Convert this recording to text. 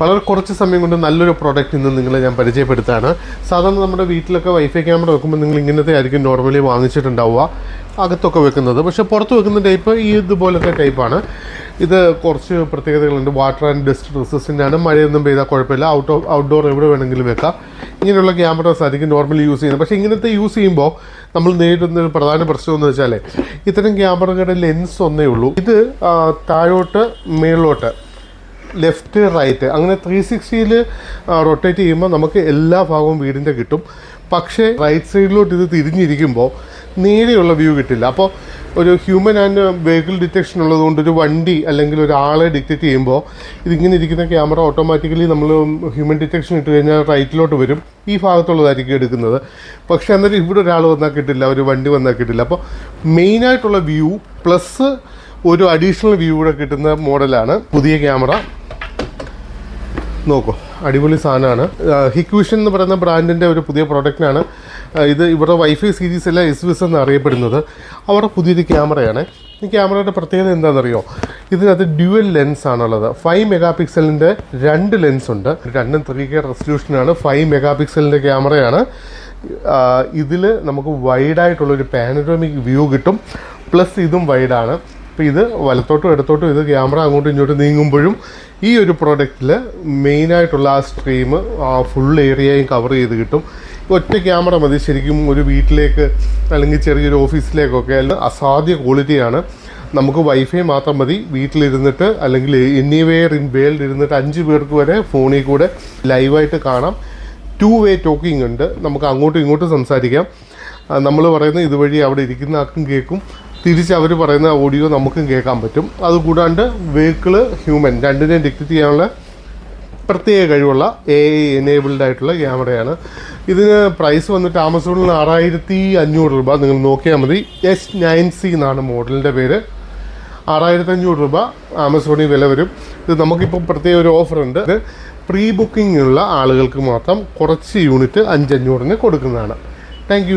വളരെ കുറച്ച് സമയം കൊണ്ട് നല്ലൊരു പ്രോഡക്റ്റ് ഇന്ന് നിങ്ങളെ ഞാൻ പരിചയപ്പെടുത്താണ് സാധാരണ നമ്മുടെ വീട്ടിലൊക്കെ വൈഫൈ ക്യാമറ വെക്കുമ്പോൾ നിങ്ങൾ ഇങ്ങനത്തെ ആയിരിക്കും നോർമലി വാങ്ങിച്ചിട്ടുണ്ടാവുക. അകത്തൊക്കെ വെക്കുന്നത്. പക്ഷേ പുറത്ത് വെക്കുന്ന ടൈപ്പ് ഈ ഇതുപോലത്തെ ടൈപ്പാണ് ഇത് കുറച്ച് പ്രത്യേകതകളുണ്ട്. വാട്ടർ ആൻഡ് ഡസ്റ്റ് റെസിസ്റ്റന്റ് ആണ്. മഴയൊന്നും പെയ്താൽ കുഴപ്പമില്ല. ഔട്ട് ഔട്ട്ഡോർ എവിടെ വേണമെങ്കിലും വെക്കാം. ഇങ്ങനെയുള്ള ക്യാമറാസ് ആയിരിക്കും നോർമലി യൂസ് ചെയ്യുന്നത്. പക്ഷേ ഇങ്ങനത്തെ യൂസ് ചെയ്യുമ്പോൾ നമ്മൾ നേരിടുന്ന ഒരു പ്രധാന പ്രശ്നം എന്ന് വെച്ചാൽ ഇത്തരം ക്യാമറകളുടെ ലെൻസ് ഒന്നേ ഉള്ളൂ. ഇത് താഴോട്ട് മേളിലോട്ട് ലെഫ്റ്റ് റൈറ്റ് അങ്ങനെ ത്രീ സിക്സ്റ്റിയിൽ റൊട്ടേറ്റ് ചെയ്യുമ്പോൾ നമുക്ക് എല്ലാ ഭാഗവും വീടിന്റെ കിട്ടും. പക്ഷേ റൈറ്റ് സൈഡിലോട്ട് ഇത് തിരിഞ്ഞിരിക്കുമ്പോൾ നേരെയുള്ള വ്യൂ കിട്ടില്ല. അപ്പോൾ ഒരു ഹ്യൂമൻ ആൻഡ് വെഹിക്കിൾ ഡിറ്റക്ഷൻ ഉള്ളതുകൊണ്ട് ഒരു വണ്ടി അല്ലെങ്കിൽ ഒരാളെ ഡിറ്റക്റ്റ് ചെയ്യുമ്പോൾ ഇതിങ്ങനെ ഇരിക്കുന്ന ക്യാമറ ഓട്ടോമാറ്റിക്കലി നമ്മൾ ഹ്യൂമൻ ഡിറ്റക്ഷൻ ഇട്ട് കഴിഞ്ഞാൽ റൈറ്റിലോട്ട് വരും. ഈ ഭാഗത്തുള്ളതായിരിക്കും എടുക്കുന്നത്. പക്ഷേ അന്നേരം ഇവിടെ ഒരാൾ വന്നാൽ കിട്ടില്ല ഒരു വണ്ടി വന്നാൽ കിട്ടില്ല. അപ്പോൾ മെയിനായിട്ടുള്ള വ്യൂ പ്ലസ് ഒരു അഡീഷണൽ വ്യൂ കൂടെ കിട്ടുന്ന മോഡലാണ് പുതിയ ക്യാമറ നോക്കൂ അടിപൊളി സാധനമാണ്. ഹിക്വിഷൻ എന്ന് പറയുന്ന ബ്രാൻഡിന്റെ ഒരു പുതിയ പ്രോഡക്റ്റിനാണ് ഇത് ഇവരുടെ വൈഫൈ സീരീസ് അല്ല എസ് വിസ് എന്ന് അറിയപ്പെടുന്നത്. അവരുടെ പുതിയൊരു ക്യാമറയാണ്. ഈ ക്യാമറയുടെ പ്രത്യേകത എന്താണെന്നറിയോ? ഇതിനകത്ത് ഡ്യുവൽ ലെൻസ് ആണുള്ളത്. ഫൈവ് മെഗാ പിക്സലിന്റെ രണ്ട് ലെൻസ് ഉണ്ട്. രണ്ടും ത്രീ കെ റെസൊല്യൂഷനാണ്. ഫൈവ് മെഗാ പിക്സലിന്റെ ക്യാമറയാണ് ഇതിൽ നമുക്ക് വൈഡായിട്ടുള്ളൊരു പാനറോമിക് വ്യൂ കിട്ടും. പ്ലസ് ഇതും വൈഡാണ് അപ്പോൾ ഇത് വലത്തോട്ടും ഇടത്തോട്ടും ഇത് ക്യാമറ അങ്ങോട്ടും ഇങ്ങോട്ടും നീങ്ങുമ്പോഴും ഈ ഒരു പ്രോഡക്റ്റിൽ മെയിനായിട്ടുള്ള ആ സ്ട്രീം ആ ഫുൾ ഏരിയയും കവർ ചെയ്ത് കിട്ടും. ഒറ്റ ക്യാമറ മതി. ശരിക്കും ഒരു വീട്ടിലേക്ക് അല്ലെങ്കിൽ ചെറിയൊരു ഓഫീസിലേക്കൊക്കെ അല്ല അസാധ്യ ക്വാളിറ്റിയാണ് നമുക്ക് വൈഫൈ മാത്രം മതി. വീട്ടിലിരുന്നിട്ട് അല്ലെങ്കിൽ എനിവെയർ ഇൻ വേൾഡ് ഇരുന്നിട്ട് അഞ്ച് പേർക്ക് വരെ ഫോണിൽ കൂടെ ലൈവായിട്ട് കാണാം. ടു വേ ടോക്കിംഗ് ഉണ്ട്. നമുക്ക് അങ്ങോട്ടും ഇങ്ങോട്ടും സംസാരിക്കാം. നമ്മൾ പറയുന്നത് ഇതുവഴി അവിടെ ഇരിക്കുന്ന ആൾക്കും കേൾക്കും. തിരിച്ച് അവർ പറയുന്ന ഓഡിയോ നമുക്കും കേൾക്കാൻ പറ്റും. അതുകൂടാണ്ട് വെഹിക്കിൾ ഹ്യൂമൻ രണ്ടിനെയും ഡിക്റ്റ് ചെയ്യാനുള്ള പ്രത്യേക കഴിവുള്ള എ ഐ എനേബിൾഡ് ആയിട്ടുള്ള ക്യാമറയാണ്. ഇതിന് പ്രൈസ് വന്നിട്ട് ആമസോണിൽ ആറായിരത്തി അഞ്ഞൂറ് രൂപ. നിങ്ങൾ നോക്കിയാൽ മതി. എസ് നയൻ സി എന്നാണ് മോഡലിന്റെ പേര്. ആറായിരത്തി അഞ്ഞൂറ് രൂപ ആമസോണിൽ വില വരും. ഇത് നമുക്കിപ്പോൾ പ്രത്യേക ഒരു ഓഫർ ഉണ്ട്. ഇത് പ്രീ ബുക്കിംഗ് ഉള്ള ആളുകൾക്ക് മാത്രം കുറച്ച് യൂണിറ്റ് അഞ്ചഞ്ഞൂറിന് കൊടുക്കുന്നതാണ്. താങ്ക്